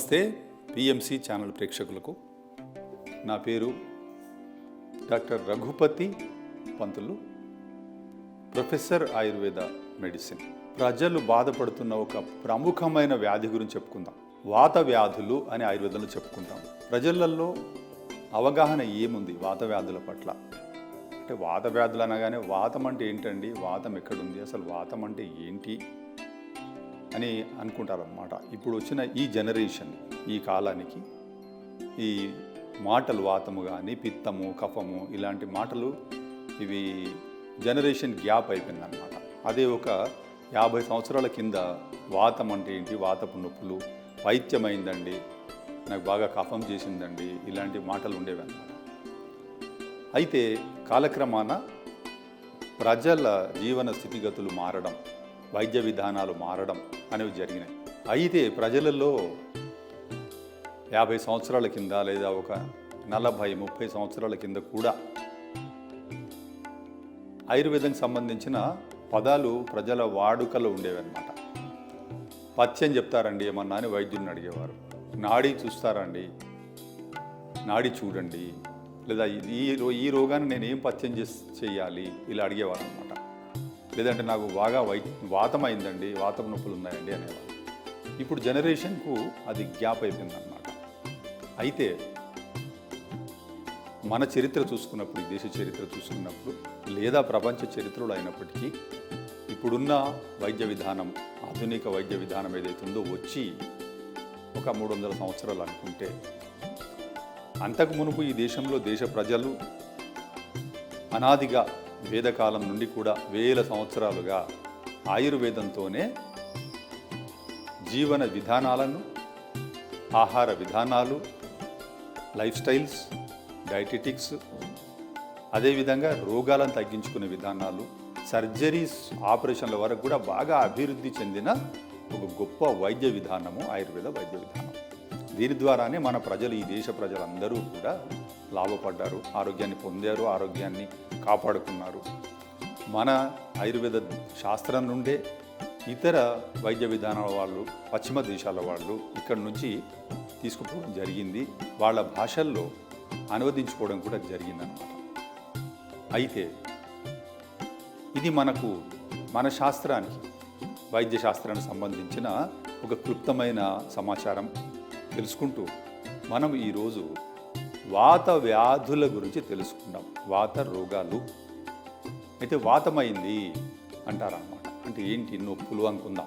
నమస్తే PMC channel ప్రేక్షకులకు. నా పేరు doctor Raghupathi Pantulu professor Ayurveda medicine. ప్రజలు బాధపడుతున్న ఒక ప్రముఖమైన వ్యాధి గురించి చెప్పుకుందాం. వాత వ్యాధులు అని ఆయుర్వేదంలో చెప్పుకుంటాం. ప్రజలలో అవగాహన ఏముంది వాత వ్యాధుల పట్ల? అంటే వాత వ్యాధులు అనగానే వాతం అంటే ఏంటండి? వాతం ఎక్కడుంది? అసలు వాతం అంటే ఏంటి? అని అనుకుంటారన్నమాట. ఇప్పుడు వచ్చిన ఈ జనరేషన్ ఈ కాలానికి ఈ మాటలు వాతము కానీ పిత్తము కఫము ఇలాంటి మాటలు ఇవి జనరేషన్ గ్యాప్ అయిపోయిందన్నమాట. అదే ఒక యాభై సంవత్సరాల కింద వాతం అంటే ఏంటి? వాతపు నొప్పులు పైత్యమైందండి నాకు బాగా కఫం చేసిందండి ఇలాంటి మాటలు ఉండేవి అన్నమాట అయితే కాలక్రమాన ప్రజల జీవన స్థితిగతులు మారడం వైద్య విధానాలు మారడం అనేవి జరిగినాయి. అయితే ప్రజలలో యాభై సంవత్సరాల కింద లేదా ఒక నలభై ముప్పై సంవత్సరాల కింద కూడా ఆయుర్వేదం సంబంధించిన పదాలు ప్రజల వాడుకలో ఉండేవన్నమాట. పత్యం చెప్తారండి ఏమన్నా అని వైద్యుడిని అడిగేవారు. నాడి చూస్తారండి నాడి చూడండి లేదా ఈ రో ఈ రోగాన్ని నేను ఏం పత్యం చేసి చేయాలి ఇలా అడిగేవారు అనమాట లేదంటే నాకు బాగా వై వాతం అయిందండి వాతం నొప్పులు ఉన్నాయండి అనేవాళ్ళు. ఇప్పుడు జనరేషన్కు అది గ్యాప్ అయిపోయిందన్నమాట. అయితే మన చరిత్ర చూసుకున్నప్పుడు ఈ దేశ చరిత్ర చూసుకున్నప్పుడు లేదా ప్రపంచ చరిత్రలో అయినప్పటికీ ఇప్పుడున్న వైద్య విధానం ఆధునిక వైద్య విధానం ఏదైతే ఉందో వచ్చి ఒక మూడు వందల సంవత్సరాలు అనుకుంటే అంతకు మునుపు ఈ దేశంలో దేశ ప్రజలు అనాదిగా వేదకాలం నుండి కూడా వేల సంవత్సరాలుగా ఆయుర్వేదంతోనే జీవన విధానాలను ఆహార విధానాలు లైఫ్ స్టైల్స్ డైటెటిక్స్ అదేవిధంగా రోగాలను తగ్గించుకునే విధానాలు సర్జరీస్ ఆపరేషన్ల వరకు కూడా బాగా అభివృద్ధి చెందిన ఒక గొప్ప వైద్య విధానము ఆయుర్వేద వైద్య విధానం. దీని ద్వారానే మన ప్రజలు ఈ దేశ ప్రజలందరూ కూడా లాభపడ్డారు ఆరోగ్యాన్ని పొందారు ఆరోగ్యాన్ని కాపాడుకున్నారు. మన ఆయుర్వేద శాస్త్రం నుండే ఇతర వైద్య విధానాల వాళ్ళు పశ్చిమ దేశాల వాళ్ళు ఇక్కడి నుంచి తీసుకుపోవడం జరిగింది. వాళ్ళ భాషల్లో అనువదించుకోవడం కూడా జరిగిందనమాట అయితే ఇది మనకు మన శాస్త్రానికి వైద్య శాస్త్రానికి సంబంధించిన ఒక క్లుప్తమైన సమాచారం. తెలుసుకుంటూ మనం ఈరోజు వాత వ్యాధుల గురించి తెలుసుకున్నాం వాత రోగాలు. అయితే వాతమైంది అంటారన్నమాట. అంటే ఏంటి నొప్పులు అనుకుందాం.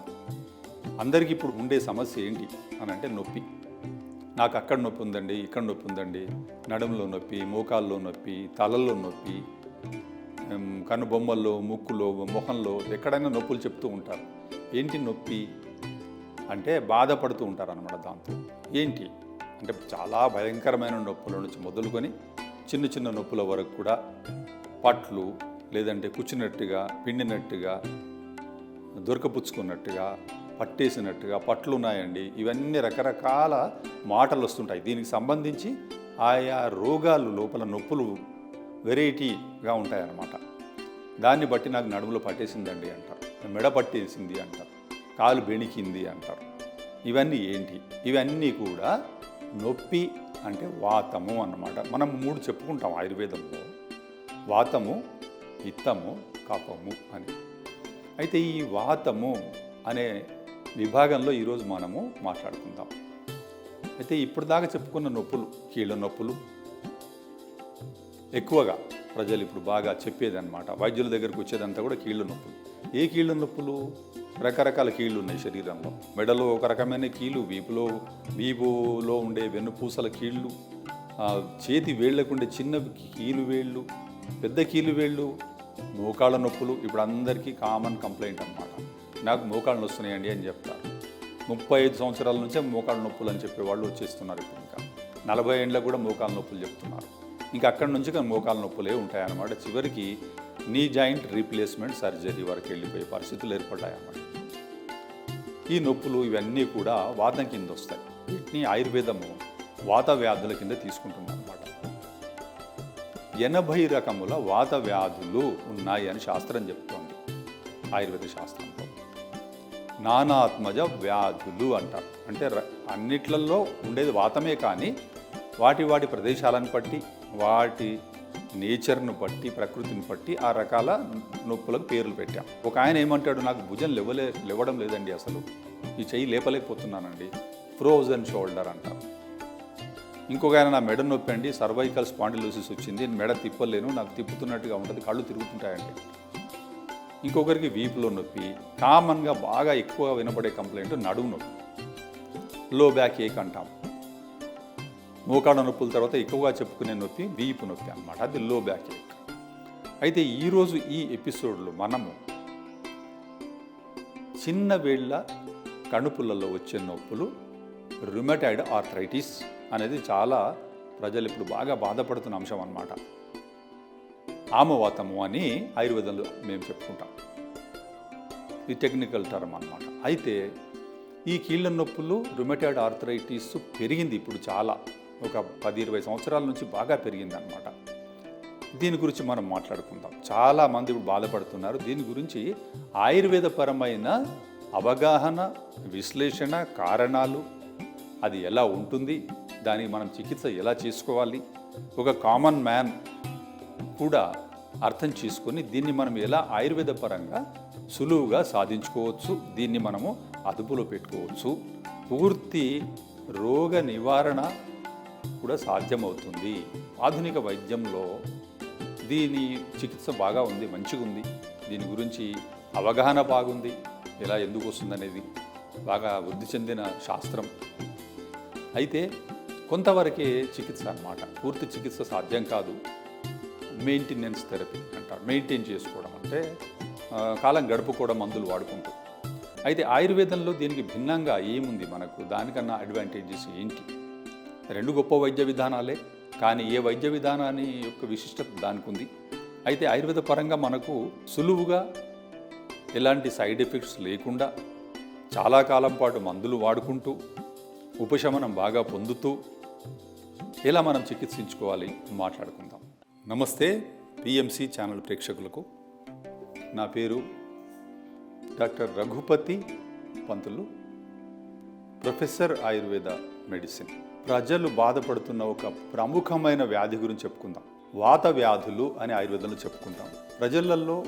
అందరికీ ఇప్పుడు ఉండే సమస్య ఏంటి అని అంటే నొప్పి. నాకు అక్కడ నొప్పి ఉందండి ఇక్కడ నొప్పి ఉందండి నడుములో నొప్పి మోకాల్లో నొప్పి తలల్లో నొప్పి కనుబొమ్మల్లో ముక్కులో ముఖంలో ఎక్కడైనా నొప్పులు చెప్తూ ఉంటారు. ఏంటి నొప్పి? అంటే బాధపడుతూ ఉంటారు అనమాట దాంతో. ఏంటి? అంటే చాలా భయంకరమైన నొప్పుల నుంచి మొదలుకొని చిన్న చిన్న నొప్పుల వరకు కూడా పట్లు లేదంటే కూర్చున్నట్టుగా పిండినట్టుగా దొరకపుచ్చుకున్నట్టుగా పట్టేసినట్టుగా పట్లు ఉన్నాయండి. ఇవన్నీ రకరకాల మాటలు వస్తుంటాయి. దీనికి సంబంధించి ఆయా రోగాలు లోపల నొప్పులు వెరైటీగా ఉంటాయన్నమాట. దాన్ని బట్టి నాకు నడుములో పట్టేసిందండి అంటారు మెడ పట్టేసింది అంటారు కాలు బెణికింది అంటారు. ఇవన్నీ ఏంటి? ఇవన్నీ కూడా నొప్పి అంటే వాతము అన్నమాట. మనం మూడు చెప్పుకుంటాం ఆయుర్వేదంలో. వాతము పిత్తము కఫము అని. అయితే ఈ వాతము అనే విభాగంలో ఈరోజు మనము మాట్లాడుకుందాం. అయితే ఇప్పుడు దాకా చెప్పుకున్న నొప్పులు కీళ్ళ నొప్పులు ఎక్కువగా ప్రజలు ఇప్పుడు బాగా చెప్పేదన్నమాట. వైద్యుల దగ్గరకు వచ్చేదంతా కూడా కీళ్ళ నొప్పులు. ఏ కీళ్ళ నొప్పులు? రకరకాల కీళ్ళు ఉన్నాయి శరీరంలో. మెడలో ఒక రకమైన కీళ్ళు వీపులో వీపులో ఉండే వెన్నుపూసల కీళ్ళు చేతి వేళ్ళకుండే చిన్న కీలు వేళ్ళు పెద్ద కీలు వేళ్ళు మోకాళ్ళ నొప్పులు ఇప్పుడు అందరికీ కామన్ కంప్లైంట్ అన్నమాట. నాకు మోకాళ్ళు వస్తున్నాయండి అని చెప్తారు ముప్పై ఐదు సంవత్సరాల నుంచే మోకాళ్ళ నొప్పులు అని చెప్పే వాళ్ళు వచ్చేస్తున్నారు ఇప్పుడు ఇంకా. నలభై ఏళ్ళకు కూడా మోకాళ్ళ నొప్పులు చెప్తున్నారు. ఇంకా అక్కడి నుంచి కానీ మోకాళ్ళ నొప్పులే ఉంటాయన్నమాట. చివరికి నీ జాయింట్ రీప్లేస్మెంట్ సర్జరీ వరకు వెళ్ళిపోయే పరిస్థితులు ఏర్పడ్డాయన్నమాట. ఈ నొప్పులు ఇవన్నీ కూడా వాతం కింద వస్తాయి. వీటిని ఆయుర్వేదము వాత వ్యాధుల కింద తీసుకుంటుందన్నమాట. ఎనభై రకముల వాత వ్యాధులు ఉన్నాయి అని శాస్త్రం చెప్తోంది. ఆయుర్వేద శాస్త్రంలో. నానాత్మజ వ్యాధులు అంటారు. అంటే ర- అన్నిట్లలో ఉండేది వాతమే కానీ వాటి వాటి ప్రదేశాలను బట్టి వాటి నేచర్ను బట్టి ప్రకృతిని బట్టి ఆ రకాల నొప్పులకు పేర్లు పెట్టాం. ఒక ఆయన ఏమంటాడు నాకు భుజం లేవలే లేవడం లేదండి అసలు. ఈ చెయ్యి లేపలేకపోతున్నానండి. ఫ్రోజన్ షోల్డర్ అంట ఇంకొక ఆయన నా మెడ నొప్పి అండి. సర్వైకల్ స్పాండిలోసిస్ వచ్చింది. మెడ తిప్పలేను. నాకు తిప్పుతున్నట్టుగా ఉంటుంది. కళ్ళు తిరుగుతుంటాయండి. ఇంకొకరికి వీపులో నొప్పి. కామన్గా బాగా ఎక్కువ వినపడే కంప్లైంట్ నడుము నొప్పి. లో బ్యాక్ ఏక్ అంటాం. మోకాళ్ళ నొప్పుల తర్వాత ఎక్కువగా చెప్పుకునే నొప్పి వీపు నొప్పి అనమాట అది లో బ్యాక్ ఏక్ అయితే ఈరోజు ఈ ఎపిసోడ్లో మనము చిన్న వేళ్ళ కణుపులలో వచ్చే నొప్పులు రుమటాయిడ్ ఆర్థరైటిస్ అనేది చాలా ప్రజలు ఇప్పుడు బాగా బాధపడుతున్న అంశం అనమాట ఆమవాతము అని ఆయుర్వేదంలో మేము చెప్పుకుంటాం. ఇది టెక్నికల్ టర్మ్ అనమాట అయితే ఈ కీళ్ళ నొప్పులు రుమటైడ్ ఆర్థరైటిస్ పెరిగింది ఇప్పుడు చాలా. ఒక పది ఇరవై సంవత్సరాల నుంచి బాగా పెరిగింది అనమాట దీని గురించి మనం మాట్లాడుకుందాం. చాలా మంది ఇప్పుడు బాధపడుతున్నారు. దీని గురించి ఆయుర్వేదపరమైన అవగాహన విశ్లేషణ కారణాలు అది ఎలా ఉంటుంది దానికి మనం చికిత్స ఎలా చేసుకోవాలి ఒక కామన్ మ్యాన్ కూడా అర్థం చేసుకొని దీన్ని మనం ఎలా ఆయుర్వేద పరంగా సులువుగా సాధించుకోవచ్చు దీన్ని మనము అదుపులో పెట్టుకోవచ్చు. పూర్తి రోగ నివారణ కూడా సాధ్యమవుతుంది. ఆధునిక వైద్యంలో దీని చికిత్స బాగా ఉంది మంచిగా ఉంది. దీని గురించి అవగాహన బాగుంది. ఎలా ఎందుకు వస్తుందనేది బాగా వృద్ధి చెందిన శాస్త్రం. అయితే కొంతవరకే చికిత్స అన్నమాట. పూర్తి చికిత్స సాధ్యం కాదు. మెయింటెనెన్స్ థెరపీ అంటారు. మెయింటైన్ చేసుకోవడం అంటే కాలం గడుపుకోవడం మందులు వాడుకుంటూ. అయితే ఆయుర్వేదంలో దీనికి భిన్నంగా ఏముంది మనకు? దానికన్నా అడ్వాంటేజెస్ ఏంటి? రెండు గొప్ప వైద్య విధానాలే కానీ ఏ వైద్య విధానాన్ని యొక్క విశిష్టత దానికి ఉంది అయితే ఆయుర్వేద పరంగా మనకు సులువుగా ఎలాంటి సైడ్ ఎఫెక్ట్స్ లేకుండా చాలా కాలం పాటు మందులు వాడుకుంటూ ఉపశమనం బాగా పొందుతూ ఎలా మనం చికిత్సించుకోవాలి మాట్లాడుకుందాం. నమస్తే పిఎంసి ఛానల్ ప్రేక్షకులకు. నా పేరు doctor Raghupathi Pantulu professor Ayurveda medicine. ప్రజలు బాధపడుతున్న ఒక ప్రముఖమైన వ్యాధి గురించి చెప్పుకుందాం. వాత వ్యాధులు అని ఆయుర్వేదంలో చెప్పుకుంటాం. ప్రజలలో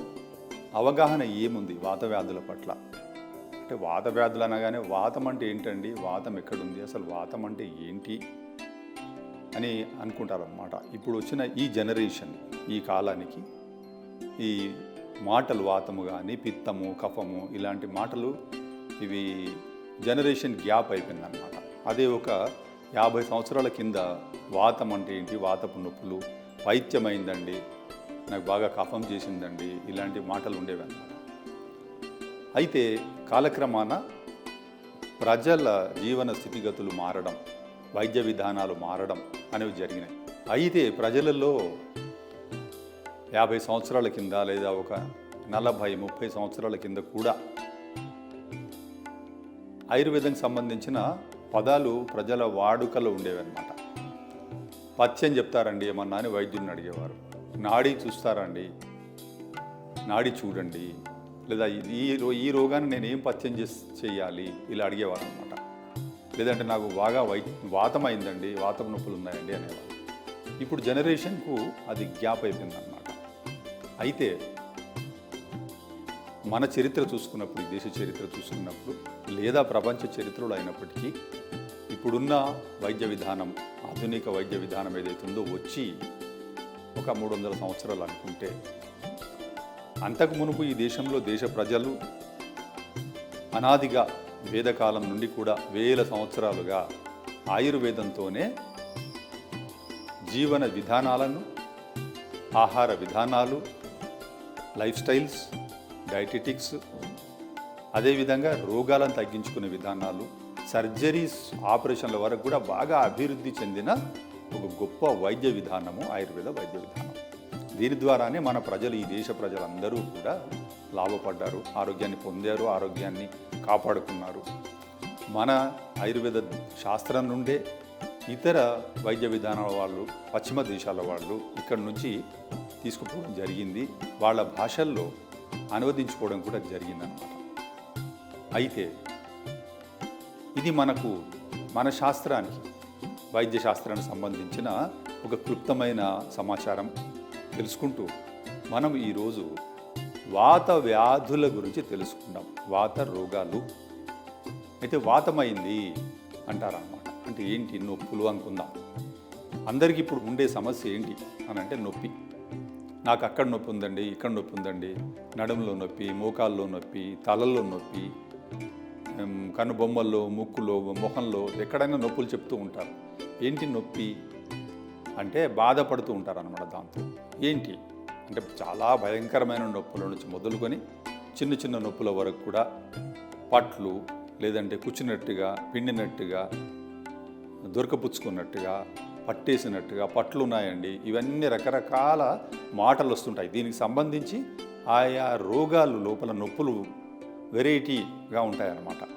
అవగాహన ఏముంది వాత వ్యాధుల పట్ల? అంటే వాత వ్యాధులు అనగానే వాతం అంటే ఏంటండి? వాతం ఎక్కడుంది? అసలు వాతం అంటే ఏంటి? అని అనుకుంటారన్నమాట. ఇప్పుడు వచ్చిన ఈ జనరేషన్ ఈ కాలానికి ఈ మాటలు వాతము కానీ పిత్తము కఫము ఇలాంటి మాటలు ఇవి జనరేషన్ గ్యాప్ అయిపోయిందన్నమాట. అదే ఒక యాభై సంవత్సరాల కింద వాతం అంటే ఏంటి? వాతపు నొప్పులు పైత్యమైందండి నాకు బాగా కఫం చేసిందండి ఇలాంటి మాటలు ఉండేవి అన్నమాట అయితే కాలక్రమాన ప్రజల జీవన స్థితిగతులు మారడం వైద్య విధానాలు మారడం అనేవి జరిగినాయి. అయితే ప్రజలలో యాభై సంవత్సరాల కింద లేదా ఒక నలభై ముప్పై సంవత్సరాల కింద కూడా ఆయుర్వేదంకి సంబంధించిన పదాలు ప్రజల వాడుకలో ఉండేవన్నమాట. పథ్యం చెప్తారండి ఏమన్నా అని వైద్యుడిని అడిగేవారు. నాడి చూస్తారండి? నాడి చూడండి. లేదా ఈ రో ఈ రోగాన్ని నేను ఏం పచ్చం చేసి చేయాలి? ఇలా అడిగేవారు అనమాట లేదంటే నాకు బాగా వై వాతమైందండి వాతం నొప్పులు ఉన్నాయండి అనేవారు. ఇప్పుడు జనరేషన్కు అది గ్యాప్ అయిపోయిందన్నమాట. అయితే మన చరిత్ర చూసుకున్నప్పుడు ఈ దేశ చరిత్ర చూసుకున్నప్పుడు లేదా ప్రపంచ చరిత్రలో అయినప్పటికీ ఇప్పుడున్న వైద్య విధానం ఆధునిక వైద్య విధానం ఏదైతే ఉందో వచ్చి ఒక మూడు వందల సంవత్సరాలు అనుకుంటే అంతకు మునుపు ఈ దేశంలో దేశ ప్రజలు అనాదిగా వేదకాలం నుండి కూడా వేల సంవత్సరాలుగా ఆయుర్వేదంతోనే జీవన విధానాలను ఆహార విధానాలు లైఫ్ స్టైల్స్ డైటెటిక్స్ అదేవిధంగా రోగాలను తగ్గించుకునే విధానాలు సర్జరీస్ ఆపరేషన్ల వరకు కూడా బాగా అభివృద్ధి చెందిన ఒక గొప్ప వైద్య విధానము ఆయుర్వేద వైద్య విధానం. దీని ద్వారానే మన ప్రజలు ఈ దేశ ప్రజలందరూ కూడా లాభపడ్డారు ఆరోగ్యాన్ని పొందారు ఆరోగ్యాన్ని కాపాడుకున్నారు. మన ఆయుర్వేద శాస్త్రం నుండే ఇతర వైద్య విధానాల వాళ్ళు పశ్చిమ దేశాల వాళ్ళు ఇక్కడ నుంచి తీసుకుపోవడం జరిగింది. వాళ్ళ భాషల్లో అనువదించుకోవడం కూడా జరిగిందనమాట అయితే ఇది మనకు మన శాస్త్రానికి వైద్య శాస్త్రానికి సంబంధించిన ఒక క్లుప్తమైన సమాచారం. తెలుసుకుంటూ మనం ఈరోజు వాత వ్యాధుల గురించి తెలుసుకుందాం. వాత రోగాలు. అయితే వాతమైంది అంటారన్నమాట అంటే ఏంటి నొప్పులు అనుకుందాం. అందరికీ ఇప్పుడు ఉండే సమస్య ఏంటి అని అంటే నొప్పి. నాకు అక్కడ నొప్పి ఉందండి ఇక్కడ నొప్పి ఉందండి. నడుములో నొప్పి మోకాల్లో నొప్పి తలలో నొప్పి కనుబొమ్మల్లో ముక్కులో ముఖంలో ఎక్కడైనా నొప్పులు చెప్తూ ఉంటారు. ఏంటి నొప్పి? అంటే బాధపడుతూ ఉంటారు అనమాట దాంతో. ఏంటి? అంటే చాలా భయంకరమైన నొప్పుల నుంచి మొదలుకొని చిన్న చిన్న నొప్పుల వరకు కూడా పట్లు లేదంటే కూర్చున్నట్టుగా పిండినట్టుగా దొరకపుచ్చుకున్నట్టుగా పట్టేసినట్టుగా పట్లు ఉన్నాయండి. ఇవన్నీ రకరకాల మాటలు వస్తుంటాయి. దీనికి సంబంధించి ఆయా రోగాలు లోపల నొప్పులు వెరైటీగా ఉంటాయన్నమాట.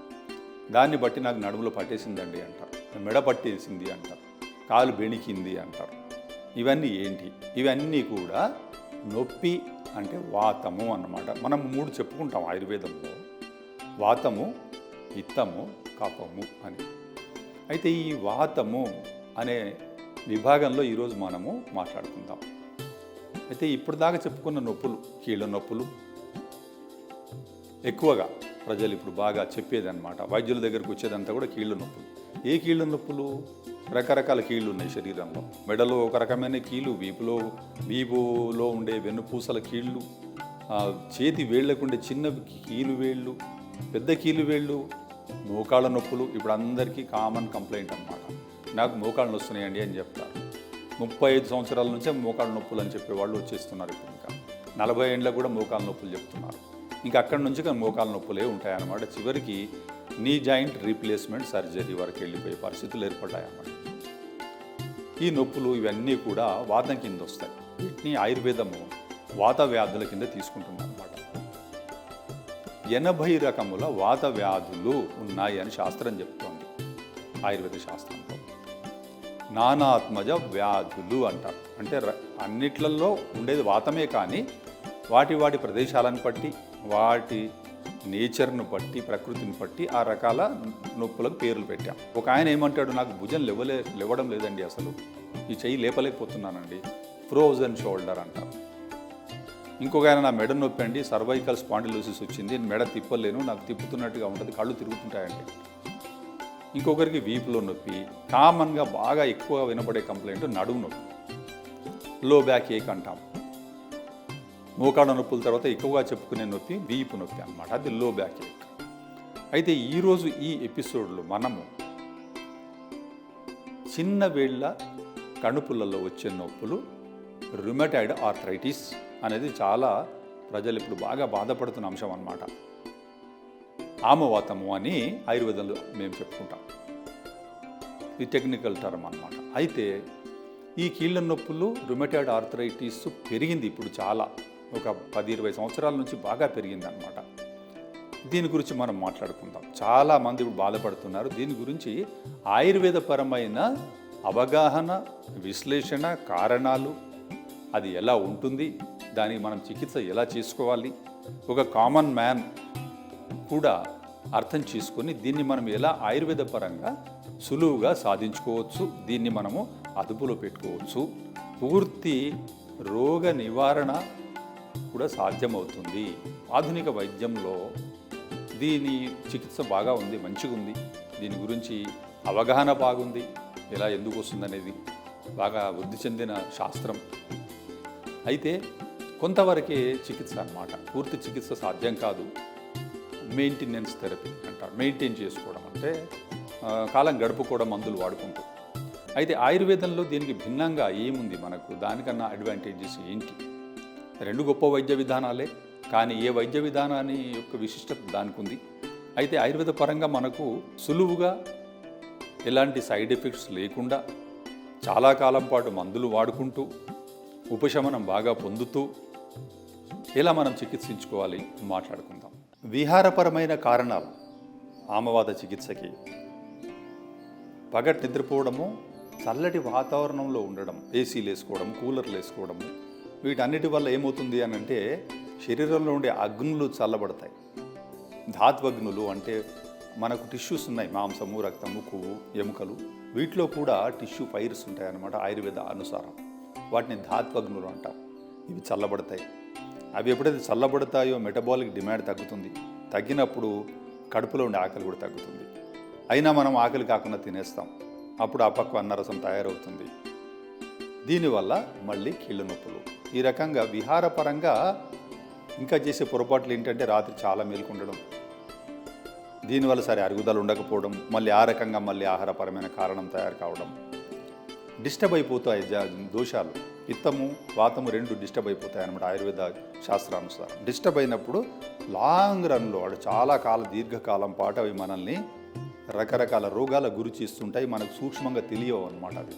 దాన్ని బట్టి నాకు నడుములో పట్టేసిందండి అంటారు మెడ పట్టేసింది అంటారు కాలు బెణికింది అంటారు ఇవన్నీ ఏంటి? ఇవన్నీ కూడా నొప్పి అంటే వాతము అన్నమాట. మనం మూడు చెప్పుకుంటాం ఆయుర్వేదంలో. వాతము పిత్తము కఫము అని. అయితే ఈ వాతము అనే విభాగంలో ఈరోజు మనము మాట్లాడుకుందాం. అయితే ఇప్పుడు దాకా చెప్పుకున్న నొప్పులు కీళ్ళ నొప్పులు ఎక్కువగా ప్రజలు ఇప్పుడు బాగా చెప్పేది అనమాట వైద్యుల దగ్గరకు వచ్చేదంతా కూడా కీళ్ళు నొప్పులు. ఏ కీళ్ళ నొప్పులు? రకరకాల కీళ్ళు ఉన్నాయి శరీరంలో. మెడలో ఒక రకమైన కీళ్ళు వీపులో వీపులో ఉండే వెన్నుపూసల కీళ్ళు చేతి వేళ్ళకుండే చిన్న కీలు వేళ్ళు పెద్ద కీలు వేళ్ళు మోకాళ్ళ నొప్పులు. ఇప్పుడు అందరికీ కామన్ కంప్లైంట్ అనమాట నాకు మోకాళ్ళు వస్తున్నాయండి అని చెప్తారు ముప్పై ఐదు సంవత్సరాల నుంచే మోకాళ్ళ నొప్పులు అని చెప్పే వాళ్ళు వచ్చేస్తున్నారు ఇప్పుడు ఇంకా. నలభై ఏండ్లకు కూడా మోకాళ్ళ నొప్పులు చెప్తున్నారు. ఇంకా అక్కడి నుంచి మోకాల నొప్పులే ఉంటాయన్నమాట. చివరికి నీ జాయింట్ రీప్లేస్మెంట్ సర్జరీ వరకు వెళ్ళిపోయే పరిస్థితులు ఏర్పడ్డాయన్నమాట. ఈ నొప్పులు ఇవన్నీ కూడా వాతం కింద వస్తాయి. వీటిని ఆయుర్వేదము వాత వ్యాధుల కింద తీసుకుంటుంది అనమాట ఎనభై రకముల వాత వ్యాధులు ఉన్నాయి అని శాస్త్రం చెప్తోంది. ఆయుర్వేద శాస్త్రంలో. నానాత్మజ వ్యాధులు అంటారు. అంటే అన్నిట్లలో ఉండేది వాతమే కానీ వాటి వాటి ప్రదేశాలను బట్టి వాటి నేచర్ను బట్టి ప్రకృతిని బట్టి ఆ రకాల నొప్పులకు పేర్లు పెట్టాం. ఒక ఆయన ఏమంటాడు నాకు భుజం లేవలే లేవడం లేదండి అసలు. ఈ చెయ్యి లేపలేకపోతున్నానండి. ఫ్రోజన్ షోల్డర్ అంటారు ఇంకొక ఆయన నా మెడ నొప్పి అండి. సర్వైకల్ స్పాండిలోసిస్ వచ్చింది. మెడ తిప్పలేను. నాకు తిప్పుతున్నట్టుగా ఉంటుంది. కళ్ళు తిరుగుతుంటాయండి. ఇంకొకరికి వీపులో నొప్పి. కామన్గా బాగా ఎక్కువ వినపడే కంప్లైంట్ నడుము నొప్పి. లో బ్యాక్ ఏక్ అంటాం. మోకాళ్ళ నొప్పుల తర్వాత ఎక్కువగా చెప్పుకునే నొప్పి వీపు నొప్పి అనమాట అది లో బ్యాక్ ఏక్ అయితే ఈరోజు ఈ ఎపిసోడ్లో మనము చిన్న వేళ్ళ కణుపులలో వచ్చే నొప్పులు రుమటాయిడ్ ఆర్థరైటిస్ అనేది చాలా ప్రజలు ఇప్పుడు బాగా బాధపడుతున్న అంశం అన్నమాట. ఆమవాతము అని ఆయుర్వేదంలో మేము చెప్పుకుంటాం. ఇది టెక్నికల్ టర్మ్ అన్నమాట. అయితే ఈ కీళ్ళ నొప్పులు రుమటైడ్ ఆర్థరైటిస్ పెరిగింది ఇప్పుడు చాలా. ఒక పది ఇరవై సంవత్సరాల నుంచి బాగా పెరిగింది అనమాట దీని గురించి మనం మాట్లాడుకుందాం. చాలా మంది ఇప్పుడు బాధపడుతున్నారు. దీని గురించి ఆయుర్వేదపరమైన అవగాహన విశ్లేషణ కారణాలు అది ఎలా ఉంటుంది దానికి మనం చికిత్స ఎలా చేసుకోవాలి ఒక కామన్ మ్యాన్ కూడా అర్థం చేసుకొని దీన్ని మనం ఎలా ఆయుర్వేద పరంగా సులువుగా సాధించుకోవచ్చు దీన్ని మనము అదుపులో పెట్టుకోవచ్చు. పూర్తి రోగ నివారణ కూడా సాధ్యమవుతుంది. ఆధునిక వైద్యంలో దీని చికిత్స బాగా ఉంది మంచిగా ఉంది దీని గురించి అవగాహన బాగుంది. ఇలా ఎందుకు వస్తుందనేది బాగా వృద్ధి చెందిన శాస్త్రం. అయితే కొంతవరకే చికిత్స అన్నమాట. పూర్తి చికిత్స సాధ్యం కాదు. మెయింటెనెన్స్ థెరపీ అంటారు. మెయింటైన్ చేసుకోవడం అంటే కాలం గడుపుకోవడం మందులు వాడుకుంటూ. అయితే ఆయుర్వేదంలో దీనికి భిన్నంగా ఏముంది మనకు? దానికన్నా అడ్వాంటేజెస్ ఏంటి? రెండు గొప్ప వైద్య విధానాలే కానీ ఏ వైద్య విధానాన్ని యొక్క విశిష్టత దానికి ఉంది అయితే ఆయుర్వేద పరంగా మనకు సులువుగా ఎలాంటి సైడ్ ఎఫెక్ట్స్ లేకుండా చాలా కాలం పాటు మందులు వాడుకుంటూ ఉపశమనం బాగా పొందుతూ ఎలా మనం చికిత్సించుకోవాలి మాట్లాడుకుందాం. విహారపరమైన కారణాలు ఆమవాద చికిత్సకి. పగటి నిద్రపోవడము చల్లటి వాతావరణంలో ఉండడం ఏసీలు వేసుకోవడం కూలర్లు వేసుకోవడము వీటన్నిటి వల్ల ఏమవుతుంది అని అంటే శరీరంలో ఉండే అగ్నులు చల్లబడతాయి. ధాత్వగ్నులు అంటే మనకు టిష్యూస్ ఉన్నాయి మాంసము రక్తము కొవ్వు ఎముకలు. వీటిలో కూడా టిష్యూ ఫైర్స్ ఉంటాయి అన్నమాట ఆయుర్వేద అనుసారం. వాటిని ధాత్వగ్నులు అంటాం. ఇవి చల్లబడతాయి. అవి ఎప్పుడైతే చల్లబడతాయో మెటబాలిక్ డిమాండ్ తగ్గుతుంది. తగ్గినప్పుడు కడుపులో ఉండే ఆకలి కూడా తగ్గుతుంది. అయినా మనం ఆకలి కాకుండా తినేస్తాం. అప్పుడు అపక్వ అన్నరసం తయారవుతుంది. దీనివల్ల మళ్ళీ కీళ్ళ నొప్పులు. ఈ రకంగా విహారపరంగా ఇంకా చేసే పొరపాట్లు ఏంటంటే రాత్రి చాలా మేల్కొండడం. దీనివల్ల సరే అరుగుదల ఉండకపోవడం మళ్ళీ ఆ రకంగా మళ్ళీ ఆహారపరమైన కారణం తయారు కావడం. డిస్టర్బ్ అయిపోతాయి దోషాలు. పిత్తము వాతము రెండు డిస్టర్బ్ అయిపోతాయి అనమాట ఆయుర్వేద శాస్త్రానుసారం. డిస్టర్బ్ అయినప్పుడు లాంగ్ రన్లో వాడు చాలా కాల దీర్ఘకాలం పాటు అవి మనల్ని రకరకాల రోగాల గురి చేస్తుంటాయి మనకు సూక్ష్మంగా తెలియవు అనమాట అవి.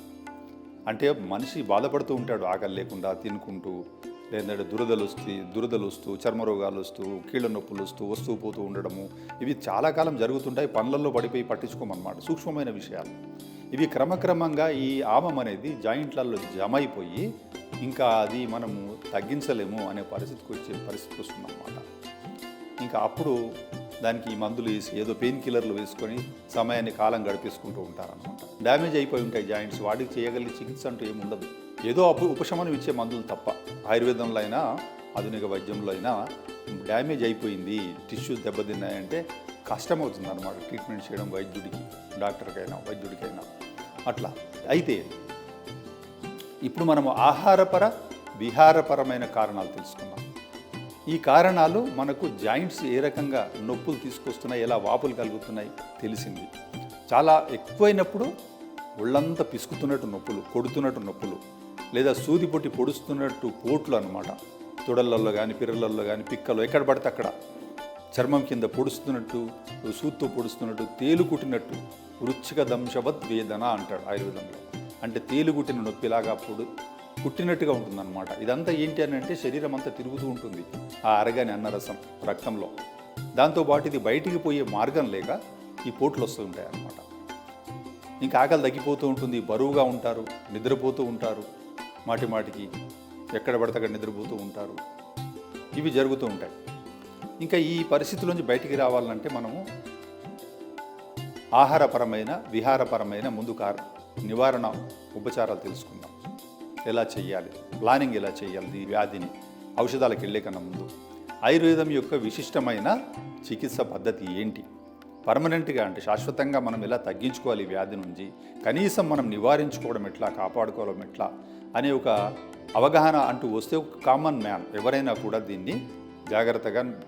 అంటే మనిషి బాధపడుతూ ఉంటాడు ఆకలి లేకుండా తినుకుంటూ లేదంటే దురదలు వస్తూ దురదలు వస్తూ చర్మరోగాలు వస్తూ కీళ్ళ నొప్పులు వస్తూ వస్తూ పోతూ ఉండడము ఇవి చాలా కాలం జరుగుతుంటాయి పనులలో పడిపోయి పట్టించుకోమన్నమాట. సూక్ష్మమైన విషయాలు. ఇవి క్రమక్రమంగా ఈ ఆమం అనేది జాయింట్లలో జమ అయిపోయి ఇంకా అది మనము తగ్గించలేము అనే పరిస్థితికి వచ్చే పరిస్థితికి వస్తుందన్నమాట. ఇంకా అప్పుడు దానికి ఈ మందులు వేసి ఏదో పెయిన్ కిల్లర్లు వేసుకొని సమయాన్ని కాలం గడిపేసుకుంటూ ఉంటారనమాట డ్యామేజ్ అయిపోయి ఉంటాయి జాయింట్స్ వాటికి చేయగలిగే చికిత్స అంటూ ఏమి ఉండదు. ఏదో అప్పు ఉపశమనం ఇచ్చే మందులు తప్ప ఆయుర్వేదంలో అయినా ఆధునిక వైద్యంలో అయినా డ్యామేజ్ అయిపోయింది టిష్యూస్ దెబ్బతిన్నాయంటే కష్టమవుతుంది అనమాట ట్రీట్మెంట్ చేయడం వైద్యుడికి డాక్టర్కైనా వైద్యుడికైనా. అట్లా. అయితే ఇప్పుడు మనము ఆహారపర విహారపరమైన కారణాలు తెలుసుకున్నాం ఈ కారణాలు మనకు జాయింట్స్ ఏ రకంగా నొప్పులు తీసుకొస్తున్నాయి ఎలా వాపులు కలుగుతున్నాయి తెలిసింది. చాలా ఎక్కువైనప్పుడు ఒళ్ళంతా పిసుకుతున్నట్టు నొప్పులు కొడుతున్నట్టు నొప్పులు లేదా సూది పొట్టి పొడుస్తున్నట్టు పోట్లు అనమాట తొడలల్లో కానీ పిర్రలల్లో కానీ పిక్కలు ఎక్కడ పడితే అక్కడ చర్మం కింద పొడుస్తున్నట్టు సూత్తో పొడుస్తున్నట్టు తేలు కుట్టినట్టు వృచ్చిక దంశవద్వేదన అంటాడు ఆయుర్వేదంలో. అంటే తేలు కుట్టిన నొప్పిలాగా పొడు కుట్టినట్టుగా ఉంటుందన్నమాట. ఇదంతా ఏంటి అని అంటే శరీరం అంతా తిరుగుతూ ఉంటుంది ఆ అరగని అన్నరసం రక్తంలో. దాంతోపాటు ఇది బయటికి పోయే మార్గం లేక ఈ పోట్లు వస్తూ ఉంటాయి అన్నమాట ఇంకా ఆకలి తగ్గిపోతూ ఉంటుంది బరువుగా ఉంటారు నిద్రపోతూ ఉంటారు మాటి మాటికి ఎక్కడ పడితే అక్కడ నిద్రపోతూ ఉంటారు. ఇవి జరుగుతూ ఉంటాయి. ఇంకా ఈ పరిస్థితుల్లోంచి బయటికి రావాలంటే మనము ఆహారపరమైన విహారపరమైన ముందు కార నివారణ ఉపచారాలు తెలుసుకుందాం. ఎలా చేయాలి ప్లానింగ్ ఎలా చేయాలి ఈ వ్యాధిని ఔషధాలకు వెళ్ళే కన్నా ముందు. ఆయుర్వేదం యొక్క విశిష్టమైన చికిత్స పద్ధతి ఏంటి? పర్మనెంట్గా అంటే శాశ్వతంగా మనం ఎలా తగ్గించుకోవాలి ఈ వ్యాధి నుంచి? కనీసం మనం నివారించుకోవడం ఎట్లా? కాపాడుకోవడం ఎట్లా? అనే ఒక అవగాహన అంటూ వస్తే ఒక కామన్ మ్యాన్ ఎవరైనా కూడా దీన్ని జాగ్రత్తగా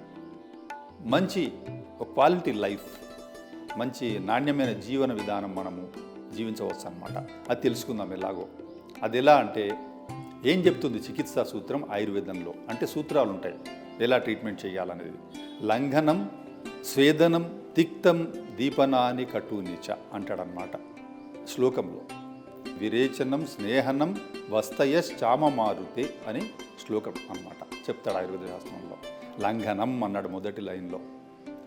మంచి క్వాలిటీ లైఫ్ మంచి నాణ్యమైన జీవన విధానం మనము జీవించవచ్చు అనమాట అది తెలుసుకుందాం ఎలాగో. అది ఎలా అంటే ఏం చెప్తుంది చికిత్సా సూత్రం ఆయుర్వేదంలో? అంటే సూత్రాలు ఉంటాయి ఎలా ట్రీట్మెంట్ చేయాలనేది. లంఘనం స్వేదనం తిక్తం దీపనాని కటూనిచ అంటాడనమాట శ్లోకంలో. విరేచనం స్నేహనం వస్తయశ్చామమారుతే అని శ్లోకం అన్నమాట చెప్తాడు ఆయుర్వేద శాస్త్రంలో. లంఘనం అన్నాడు మొదటి లైన్లో.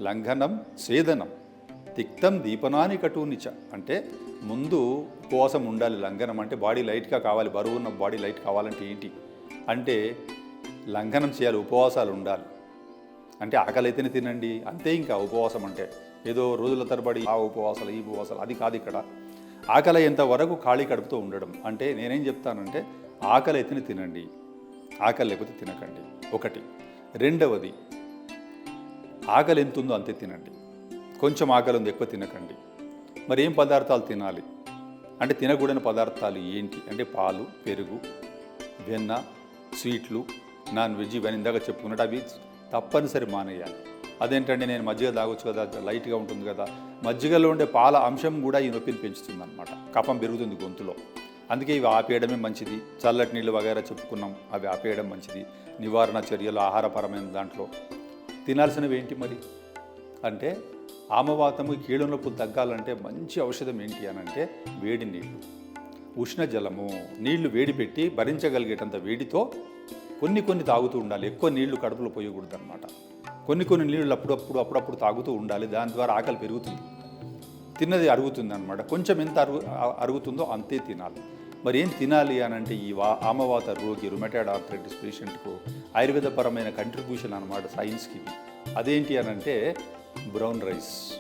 లంఘనం స్వేదనం. తిక్తం దీపనాని కటూనిచ. అంటే ముందు ఉపవాసం ఉండాలి లంఘనం అంటే బాడీ లైట్గా కావాలి బరువు ఉన్న బాడీ లైట్ కావాలంటే ఏంటి? అంటే లంఘనం చేయాలి ఉపవాసాలు ఉండాలి. అంటే ఆకలి అయితేనే తినండి అంతే ఇంకా ఉపవాసం అంటే. ఏదో రోజుల తరబడి ఆ ఉపవాసాలు ఈ ఉపవాసాలు అది కాదు ఇక్కడ. ఆకలి అయ్యేంత వరకు ఖాళీ కడుపుతో ఉండడం. అంటే నేనేం చెప్తానంటే ఆకలి అయితేనే తినండి ఆకలి లేకపోతే తినకండి. ఒకటి. రెండవది ఆకలి ఎంత ఉందో అంతే తినండి. కొంచెం ఆకలి ఉంది ఎక్కువ తినకండి. మరి ఏం పదార్థాలు తినాలి? అంటే తినకూడని పదార్థాలు ఏంటి? అంటే పాలు పెరుగు వెన్న స్వీట్లు నాన్ వెజ్ ఇవన్నీ ఇందాక చెప్పుకున్నట్టు అవి తప్పనిసరి మానేయాలి. అదేంటంటే నేను మజ్జిగ తాగొచ్చు కదా లైట్గా ఉంటుంది కదా మజ్జిగలో ఉండే పాల అంశం కూడా ఈ నొప్పిని పెంచుతుంది అనమాట కఫం పెరుగుతుంది గొంతులో. అందుకే ఇవి ఆపేయడమే మంచిది. చల్లటి నీళ్ళు వగైరా చెప్పుకున్నాం అవి ఆపేయడం మంచిది. నివారణ చర్యలు ఆహారపరమైన దాంట్లో. తినాల్సినవి ఏంటి మరి? అంటే ఆమవాతము కీళ్ళ నొప్పులు తగ్గాలంటే మంచి ఔషధం ఏంటి అని అంటే వేడి నీళ్ళు. ఉష్ణ జలము నీళ్ళు వేడి పెట్టి భరించగలిగేటంత వేడితో కొన్ని కొన్ని తాగుతూ ఉండాలి. ఎక్కువ నీళ్ళు కడుపులో పోయకూడదు అనమాట కొన్ని కొన్ని నీళ్ళు అప్పుడప్పుడు అప్పుడప్పుడు తాగుతూ ఉండాలి. దాని ద్వారా ఆకలి పెరుగుతుంది. తిన్నది అరుగుతుంది అనమాట కొంచెం ఎంత అరుగు అరుగుతుందో అంతే తినాలి. మరి ఏం తినాలి అని అంటే ఈ వా ఆమవాత రోగి రుమెటైడ్ ఆర్థరైటిస్ పేషెంట్కు ఆయుర్వేదపరమైన కంట్రిబ్యూషన్ అనమాట సైన్స్కి అదేంటి అని అంటే బ్రౌన్ రైస్.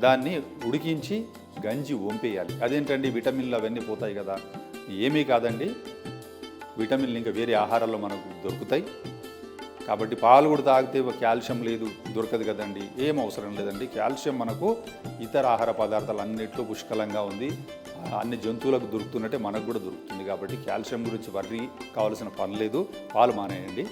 దాన్ని ఉడికించి గంజి వంపేయాలి. అదేంటండి విటమిన్లు అవన్నీ పోతాయి కదా. ఏమీ కాదండి. విటమిన్లు ఇంకా వేరే ఆహారాల్లో మనకు దొరుకుతాయి. కాబట్టి పాలు కూడా తాగితే కాల్షియం లేదు దొరకదు కదండి. ఏం అవసరం లేదండి. కాల్షియం మనకు ఇతర ఆహార పదార్థాలు అన్నిట్లో పుష్కలంగా ఉంది. అన్ని జంతువులకు దొరుకుతున్నట్టే మనకు కూడా దొరుకుతుంది కాబట్టి కాల్షియం గురించి వర్రీ కావాల్సిన పని లేదు. పాలు మానేయండి.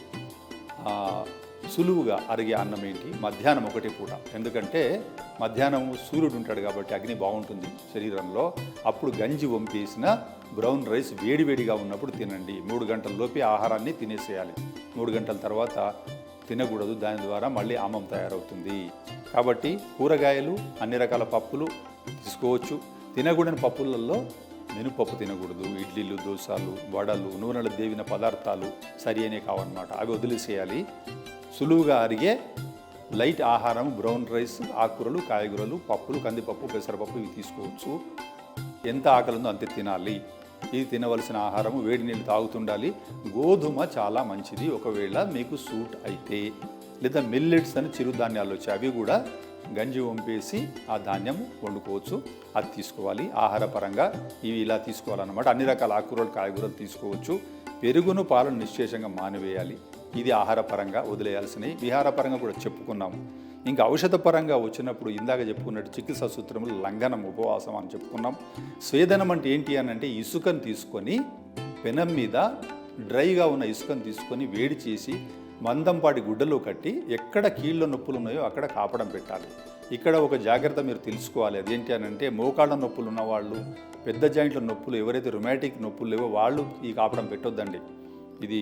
సులువుగా అరిగే అన్నం ఏంటి? మధ్యాహ్నం ఒకటి పూట. ఎందుకంటే మధ్యాహ్నం సూర్యుడు ఉంటాడు కాబట్టి అగ్ని బాగుంటుంది శరీరంలో. అప్పుడు గంజి వంపేసిన బ్రౌన్ రైస్ వేడివేడిగా ఉన్నప్పుడు తినండి. మూడు గంటల లోపే ఆహారాన్ని తినేసేయాలి. మూడు గంటల తర్వాత తినకూడదు. దాని ద్వారా మళ్ళీ ఆమం తయారవుతుంది. కాబట్టి కూరగాయలు అన్ని రకాల పప్పులు తీసుకోవచ్చు. తినకూడని పప్పులలో మినపప్పు తినకూడదు. ఇడ్లీలు దోశలు వడలు నూనెలు దేవిన పదార్థాలు సరి అనే కావన్నమాట. అవి వదిలేసేయాలి. సులువుగా అరిగే లైట్ ఆహారం బ్రౌన్ రైస్ ఆకుకూరలు కాయగూరలు పప్పులు కందిపప్పు పెసరపప్పు ఇవి తీసుకోవచ్చు. ఎంత ఆకలి ఉందో అంతే తినాలి. ఇది తినవలసిన ఆహారము వేడి నీళ్ళు తాగుతుండాలి. గోధుమ చాలా మంచిది. ఒకవేళ మీకు సూట్ అయితే లేదా మిల్లెట్స్ అని చిరుధాన్యాలు వచ్చాయి అవి కూడా గంజి వంపేసి ఆ ధాన్యం వండుకోవచ్చు. అది తీసుకోవాలి. ఆహార పరంగా ఇవి ఇలా తీసుకోవాలన్నమాట. అన్ని రకాల ఆకుకూరలు కాయగూరలు తీసుకోవచ్చు. పెరుగును పాలను నిశ్చేషంగా మానివేయాలి. ఇది ఆహారపరంగా వదిలేయాల్సినవి. విహారపరంగా కూడా చెప్పుకున్నాము. ఇంకా ఔషధ పరంగా వచ్చినప్పుడు ఇందాక చెప్పుకున్నట్టు చికిత్సా సూత్రములు లంఘనం ఉపవాసం అని చెప్పుకున్నాం స్వేదనం అంటే ఏంటి అని అంటే ఇసుకను తీసుకొని పెనం మీద డ్రైగా ఉన్న ఇసుకను తీసుకొని వేడి చేసి మందంపాటి గుడ్డలో కట్టి ఎక్కడ కీళ్ళ నొప్పులు ఉన్నాయో అక్కడ కాపడం పెట్టాలి. ఇక్కడ ఒక జాగ్రత్త మీరు తెలుసుకోవాలి. అదేంటి అని అంటే మోకాళ్ళ నొప్పులు ఉన్న వాళ్ళు పెద్ద జాయింట్ల నొప్పులు ఎవరైతే రొమాటిక్ నొప్పులు లేవో వాళ్ళు ఈ కాపడం పెట్టొద్దండి. ఇది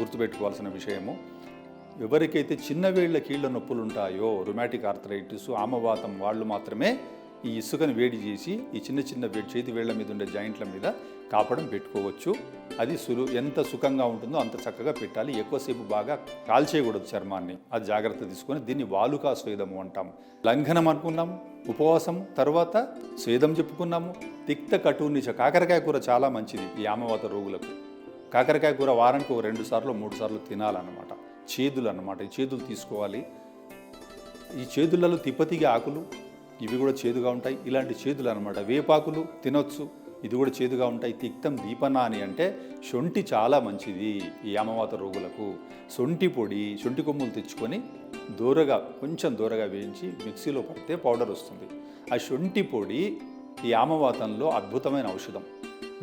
గుర్తుపెట్టుకోవాల్సిన విషయము. ఎవరికైతే చిన్న వేళ్ళ కీళ్ళ నొప్పులు ఉంటాయో రొమాటిక్ ఆర్థరైటిస్ ఆమవాతం వాళ్ళు మాత్రమే ఈ ఇసుకను వేడి చేసి ఈ చిన్న చిన్న చేతి వేళ్ళ మీద ఉండే జాయింట్ల మీద కాపడం పెట్టుకోవచ్చు. అది సులు ఎంత సుఖంగా ఉంటుందో అంత చక్కగా పెట్టాలి. ఎక్కువసేపు బాగా కాల్చేయకూడదు చర్మాన్ని. అది జాగ్రత్త తీసుకొని దీన్ని వాలుకా స్వేదము అంటాం. లంఘనం అనుకున్నాము ఉపవాసం తర్వాత స్వేదం చెప్పుకున్నాము. తిక్త కటూర్నిచ కాకరకాయ కూర చాలా మంచిది ఈ ఆమవాత రోగులకు. కాకరకాయ కూర వారానికి ఒక రెండు సార్లు మూడు సార్లు తినాలన్నమాట. చేదులు అన్నమాట ఈ చేదులు తీసుకోవాలి. ఈ చేదులలో తిప్పతిగి ఆకులు ఇవి కూడా చేదుగా ఉంటాయి. ఇలాంటి చేదులు అనమాట వేపాకులు తినొచ్చు. ఇది కూడా చేదుగా ఉంటాయి. తిక్తం దీపనాని అంటే శొంఠి చాలా మంచిది ఈ అమవాత రోగులకు. శొంఠి పొడి శొంఠి కొమ్ములు తెచ్చుకొని దూరగా కొంచెం దూరగా వేయించి మిక్సీలో పడితే పౌడర్ వస్తుంది. ఆ శొంఠి పొడి ఈ ఆమవాతంలో అద్భుతమైన ఔషధం.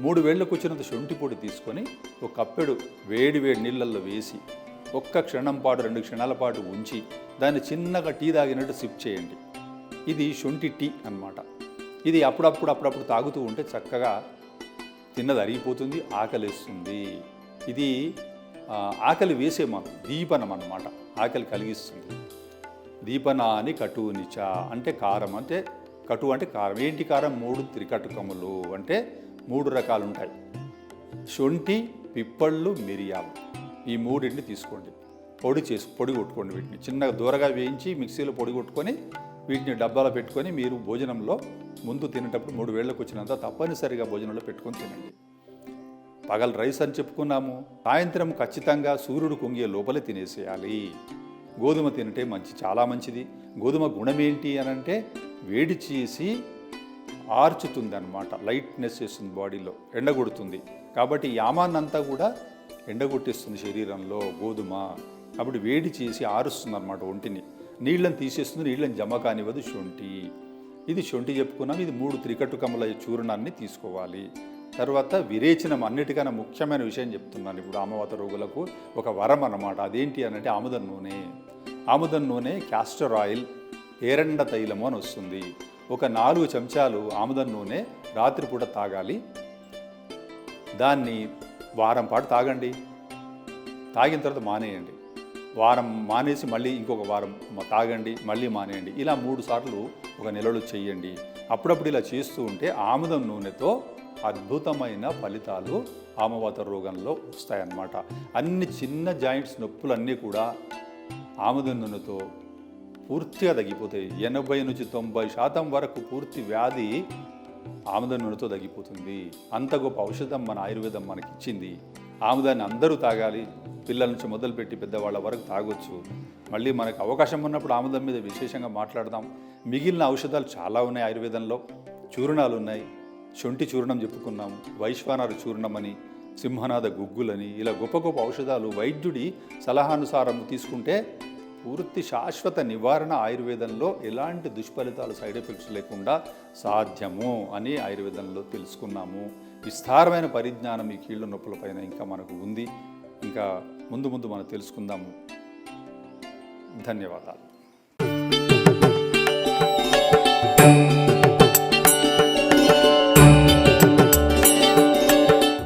మూడు వేళ్ళకు వచ్చినంత శొంఠి పొడి తీసుకొని ఒక కప్పెడు వేడి వేడి నీళ్ళల్లో వేసి ఒక్క క్షణం పాటు రెండు క్షణాల పాటు ఉంచి దాన్ని చిన్నగా టీ తాగినట్టు సిప్ చేయండి. ఇది శొంఠి టీ అన్నమాట. ఇది అప్పుడప్పుడు అప్పుడప్పుడు తాగుతూ ఉంటే చక్కగా తిన్నది అరిగిపోతుంది ఆకలిస్తుంది. ఇది ఆకలి వేసే మాకు దీపనం అన్నమాట. ఆకలి కలిగిస్తుంది. దీపన అని కటునిచ అంటే కారం అంటే కటు అంటే కారం. ఏంటి కారం? మూడు త్రికటుకములు అంటే మూడు రకాలు ఉంటాయి శొంఠి పిప్పళ్ళు మిరియాలు. ఈ మూడింటిని తీసుకోండి. పొడి చేసి పొడి కొట్టుకోండి వీటిని. చిన్నగా దూరగా వేయించి మిక్సీలో పొడి కొట్టుకొని వీటిని డబ్బాలో పెట్టుకొని మీరు భోజనంలో ముందు తినేటప్పుడు మూడు వేళ్ళకు వచ్చినంత తప్పనిసరిగా భోజనంలో పెట్టుకొని తినండి. పగలు రైస్ అని చెప్పుకున్నాము. సాయంత్రం ఖచ్చితంగా సూర్యుడు కొంగే లోపలే తినేసేయాలి. గోధుమ తినటే మంచి చాలా మంచిది. గోధుమ గుణం ఏంటి అని అంటే వేడి చేసి ఆర్చుతుంది అనమాట లైట్నెస్ చేస్తుంది బాడీలో ఎండగొడుతుంది. కాబట్టి యామాన్నంతా కూడా ఎండగొట్టేస్తుంది శరీరంలో గోధుమ. కాబట్టి వేడి చేసి ఆరుస్తుంది అనమాట ఒంటిని. నీళ్ళని తీసేస్తుంది నీళ్ళని జమ కానివ్వదు శొంఠి. ఇది శొంఠి చెప్పుకున్నాం ఇది మూడు త్రికట్టుకముల చూర్ణాన్ని తీసుకోవాలి. తర్వాత విరేచనం అన్నిటికన్నా ముఖ్యమైన విషయం చెప్తున్నాను ఇప్పుడు ఆమవాత రోగులకు ఒక వరం అన్నమాట. అదేంటి అనంటే ఆముదం నూనె. ఆముదం నూనె క్యాస్టర్ ఆయిల్ ఏరండ తైలము అని వస్తుంది. ఒక నాలుగు చెంచాలు ఆముదం నూనె రాత్రిపూట తాగాలి. దాన్ని వారం పాటు తాగండి. తాగిన తర్వాత మానేయండి. వారం మానేసి మళ్ళీ ఇంకొక వారం తాగండి మళ్ళీ మానేయండి. ఇలా మూడు సార్లు ఒక నెలలో చేయండి. అప్పుడప్పుడు ఇలా చేస్తూ ఉంటే ఆముదం నూనెతో అద్భుతమైన ఫలితాలు ఆమవాత రోగంలో వస్తాయన్నమాట. అన్ని చిన్న జాయింట్స్ నొప్పులన్నీ కూడా ఆముదం నూనెతో పూర్తిగా తగ్గిపోతాయి. ఎనభై నుంచి తొంభై శాతం వరకు పూర్తి వ్యాధి ఆముదం నూనెతో తగ్గిపోతుంది. అంత గొప్ప ఔషధం మన ఆయుర్వేదం మనకి ఇచ్చింది ఆముదాన్ని అందరూ తాగాలి. పిల్లల నుంచి మొదలుపెట్టి పెద్దవాళ్ళ వరకు తాగొచ్చు. మళ్ళీ మనకు అవకాశం ఉన్నప్పుడు ఆముదం మీద విశేషంగా మాట్లాడదాం. మిగిలిన ఔషధాలు చాలా ఉన్నాయి ఆయుర్వేదంలో. చూర్ణాలు ఉన్నాయి శొంఠి చూర్ణం చెప్పుకున్నాం. వైశ్వానర చూర్ణం అని సింహనాథ గుగ్గులని ఇలా గొప్ప గొప్ప ఔషధాలు వైద్యుడి సలహానుసారం తీసుకుంటే పూర్తి శాశ్వత నివారణ ఆయుర్వేదంలో ఎలాంటి దుష్ఫలితాలు సైడ్ ఎఫెక్ట్స్ లేకుండా సాధ్యము అని ఆయుర్వేదంలో తెలుసుకున్నాము. విస్తారమైన పరిజ్ఞానం ఈ కీళ్ళ నొప్పులపైన ఇంకా మనకు ఉంది. ఇంకా ముందు ముందు మనం తెలుసుకుందాము. ధన్యవాదాలు.